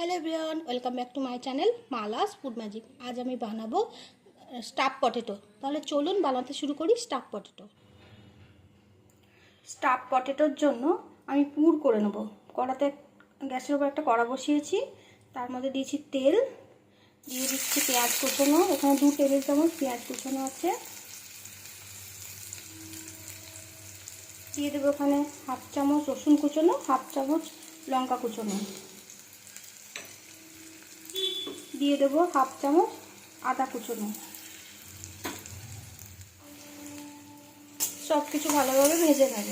Hello everyone, welcome back to my channel Mala's food magic. আজ আমি বানাবো staff potato তাহলে চলুন বানাতে শুরু করি স্টাফ পটেটো স্টাফ পটেটোর জন্য আমি পুর করে নেব। কড়াতে গ্যাসের উপর একটা কড়া বসিয়েছি, তার মধ্যে দিয়েছি তেল, দিয়ে দিচ্ছি পেঁয়াজ কুচোনো। এখানে দু টেবিল চামচ পেঁয়াজ কুচোনো আছে। দিয়ে দেবো ওখানে হাফ চামচ রসুন কুচোনো, হাফ চামচ লঙ্কা কুচোনো। দিয়ে দেবো হাফ চামচ আদা কুচোনো। সব কিছু ভালোভাবে ভেজে নেব।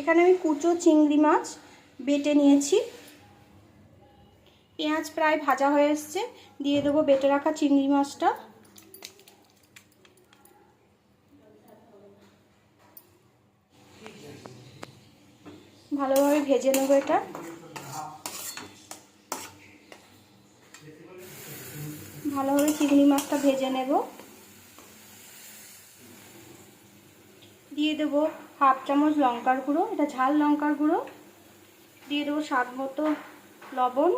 এখানে আমি কুচো চিংড়ি মাছ বেটে নিয়েছি। পেঁয়াজ প্রায় ভাজা হয়ে এসছে। দিয়ে দেবো বেটে রাখা চিংড়ি মাছটা। ভালোভাবে ভেজে নেব এটা। ভালোভাবে চিংড়ি মাছটা ভেজে নেব। দিয়ে দেবো হাফ চামচ লঙ্কার গুঁড়ো, এটা ঝাল লঙ্কার গুঁড়ো। দিয়ে দেবো স্বাদ মতো লবণ।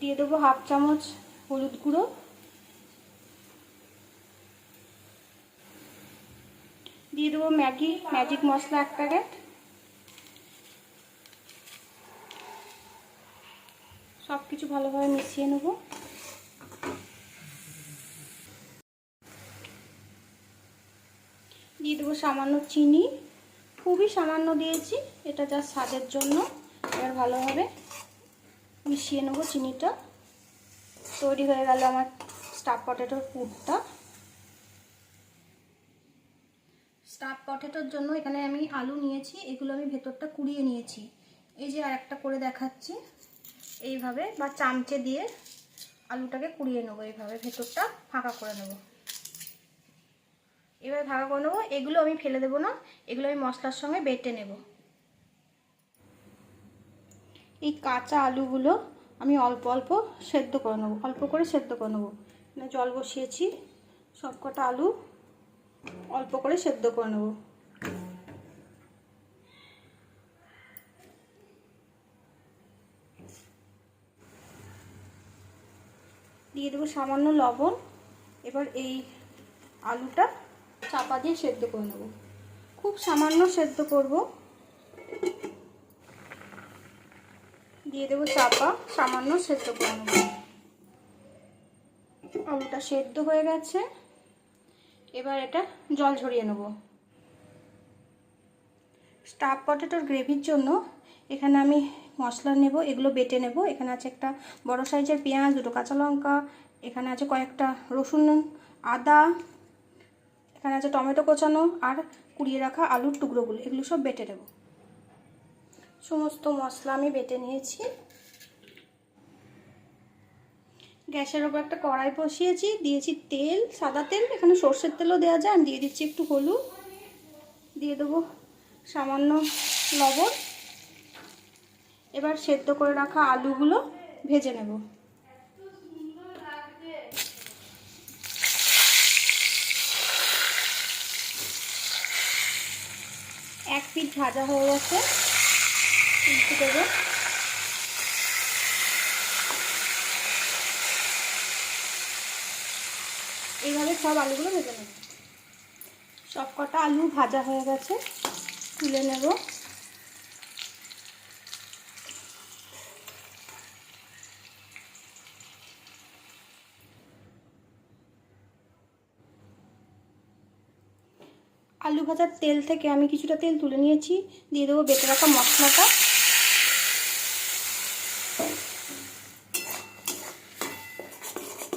দিয়ে দেবো হাফ চামচ হলুদ গুঁড়ো। দিয়ে দেবো ম্যাগি, ম্যাজিক মশলা এক প্যাকেট। সব কিছু ভালোভাবে মিশিয়ে নেব। দিয়ে দেবো সামান্য চিনি। খুবই সামান্য দিয়েছি, এটা যা স্বাদের জন্য। এবার ভালোভাবে মিশিয়ে নেব চিনিটা। তৈরি হয়ে গেল আমার স্টাফ পটেটোর পুরটা। স্টাফ পটেটোর জন্য এখানে আমি আলু নিয়েছি, এগুলো আমি ভেতরটা কুড়িয়ে নিয়েছি। এই যে আর একটা করে দেখাচ্ছি, এইভাবে বা চামচে দিয়ে আলুটাকে কুড়িয়ে নেব এইভাবে, ভেতরটা ফাঁকা করে নেব। এবার ফাঁকা করে নেব, এগুলো আমি ফেলে দেবো না, এগুলো আমি মশলার সঙ্গে বেটে নেব। এই কাঁচা আলুগুলো আমি অল্প অল্প সেদ্ধ করে নেব, অল্প করে সেদ্ধ করে নেব। জল বসিয়েছি সব কটা আলু অল্প করে সেদ্ধ করে নেব। দিয়ে দেবো সামান্য লবণ। এবার এই আলুটা চাপা দিয়ে সেদ্ধ করে নেব। খুব সামান্য সেদ্ধ করব। দিয়ে দেবো চাপা, সামান্য সেদ্ধ করে নেব। আলুটা সেদ্ধ হয়ে গেছে। এবার এটা জল ঝরিয়ে নেব। স্টাফ পটেটোর গ্রেভির জন্য এখানে আমি মশলা নেব, এগুলো বেটে নেব। এখানে আছে একটা বড় সাইজের পেঁয়াজ, দুটো কাঁচা লঙ্কা, এখানে আছে কয়েকটা রসুন, আদা, এখানে আছে টমেটো কোচানো আর কুড়িয়ে রাখা আলুর টুকরোগুলো, এগুলো সব বেটে নেব। সমস্ত মশলা আমি বেটে নিয়েছি। গ্যাসের ওপর একটা কড়াই বসিয়েছি, দিয়েছি তেল, সাদা তেল, এখানে সর্ষের তেলও দেওয়া যায়, আমি দিয়ে দিচ্ছি একটু হলুদ, দিয়ে দেবো সামান্য লবণ। এবার সেদ্ধ করে রাখা আলুগুলো ভেজে নেব। এক পিঠ ভাজা হয়ে গেছে দেবো। এইভাবে সব আলুগুলো ভেজে নেব। সব কটা আলু ভাজা হয়ে গেছে, তুলে নেব। আলু ভাজার তেল থেকে আমি কিছুটা তেল তুলে নিয়েছি, দিয়ে দেবো বেটে রাখা মশলাটা।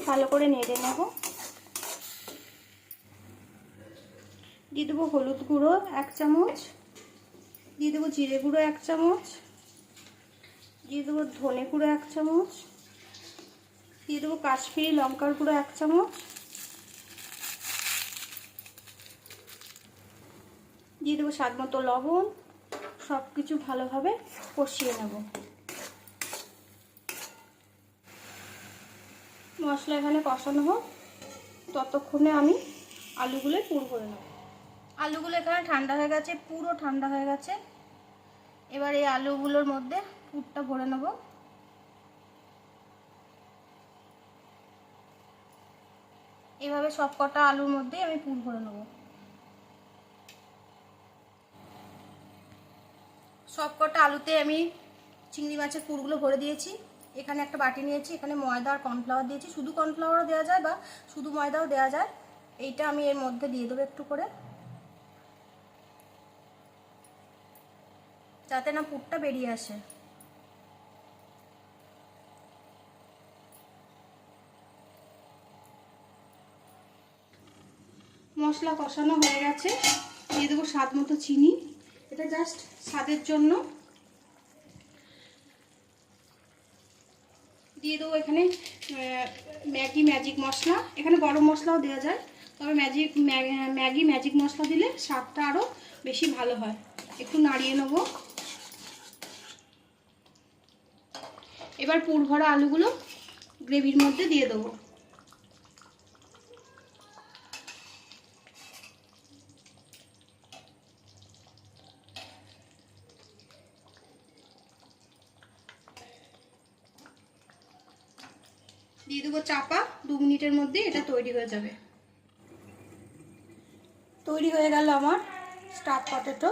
ভালো করে নেড়ে নেব। দিয়ে দেবো হলুদ গুঁড়ো এক চামচ, দিয়ে দেবো জিরে গুঁড়ো এক চামচ, দিয়ে দেবো ধনে গুঁড়ো এক চামচ, দিয়ে দেবো কাশ্মীরি লঙ্কার গুঁড়ো এক চামচ, দিয়ে দেবো স্বাদ মতো লবণ সব কিছু ভালোভাবে কষিয়ে নেব। মশলা এখানে কষানো হোক, ততক্ষণে আমি আলুগুলো পুর করে নেব। আলুগুলো এখানে ঠান্ডা হয়ে গেছে, পুরো ঠান্ডা হয়ে গেছে। এবার এই আলুগুলোর মধ্যে পুরটা ভরে নেব। এভাবে সব কটা আলুর মধ্যে আমি পুর ভরে নেব। সব কটা আলুতে আমি চিংড়ি মাছের পুরগুলো ভরে দিয়েছি। এখানে একটা বাটি নিয়েছি, এখানে ময়দা আর কর্নফ্লাওয়ার দিয়েছি। শুধু কর্নফ্লাওয়ারও দেওয়া যায় বা শুধু ময়দাও দেওয়া যায়। এইটা আমি এর মধ্যে দিয়ে দেবো একটু করে। যাতে না পুরটা বেরিয়ে আসে। মশলা কষানো হয়ে গেছে। দিয়ে দেবো স্বাদ মতো চিনি। এটা জাস্ট স্বাদের জন্য। দিয়ে দেবো এখানে ম্যাগি ম্যাজিক মশলা। এখানে গরম মশলাও দেওয়া যায়। তবে ম্যাজিক ম্যাগ- ম্যাজিক মশলা দিলে স্বাদটা আরও বেশি ভালো হয়। একটু নাড়িয়ে নেব। এবার পুর ভরা আলুগুলো গ্রেভির মধ্যে দিয়ে দেবো। দিয়ে দেবো চাপা, দু মিনিটের মধ্যে এটা তৈরি হয়ে যাবে। তৈরি হয়ে গেল আমার স্টাফ পটেটো।